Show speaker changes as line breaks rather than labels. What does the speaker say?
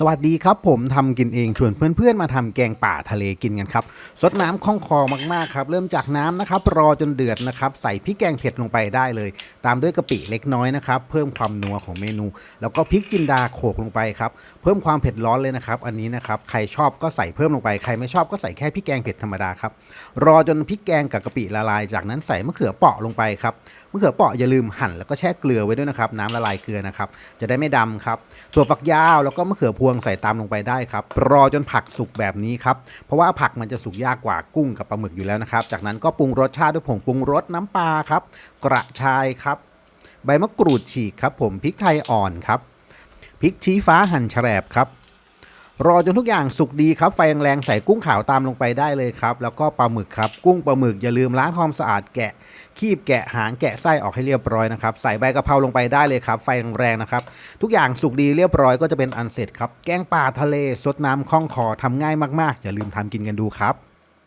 สวัสดีครับผมทำกินเองชวนเพื่อนๆมาทำแกงป่าทะเลกินกันครับสดน้ำคล่องคอมากๆครับเริ่มจากน้ำนะครับรอจนเดือดนะครับใส่พริกแกงเผ็ดลงไปได้เลย ตามด้วยกะปิเล็กน้อยนะครับเพิ่มความนัวของเมนู แล้วก็พริกจินดาโขกลงไปครับเพิ่มความเผ็ดร้อนเลยนะครับอันนี้นะครับใครชอบก็ใส่เพิ่มลงไปใครไม่ชอบก็ใส่แค่พริกแกงเผ็ดธรรมดาครับรอจนพริกแกงกับกะปิละลาย จากนั้นใส่มะเขือเปราะลงไปครับมะเขือเปราะอย่าลืมหั่นแล้วก็แช่เกลือไว้ด้วยนะครับน้ำละลายเกลือนะครับจะได้ไม่ดำครับถั่วฝักยาวแล้วก็มะเขือพวงใส่ตามลงไปได้ครับ รอจนผักสุกแบบนี้ครับ เพราะว่าผักมันจะสุกยากกว่ากุ้งกับปลาหมึกอยู่แล้วนะครับ จากนั้นก็ปรุงรสชาติด้วยผงปรุงรสน้ำปลาครับ กระชายครับ ใบมะกรูดฉีกครับ ผมพริกไทยอ่อนครับพริกชี้ฟ้าหั่นแฉลบครับ รอจนทุกอย่างสุกดีครับ ไฟแรงๆใส่กุ้งขาวตามลงไปได้เลยครับ แล้วก็ปลาหมึกครับ กุ้งปลาหมึกอย่าลืมล้างความสะอาดแกะ คีบแกะหางแกะไส้ออกให้เรียบร้อยนะครับ ใส่ใบกะเพราลงไปได้เลยครับ ไฟแรงๆนะครับ ทุกอย่างสุกดีเรียบร้อยก็จะเป็นอันเสร็จครับ แกงป่าทะเลสดน้ำคล่องคอทำง่ายมากๆ อย่าลืมทำกินกันดูครับ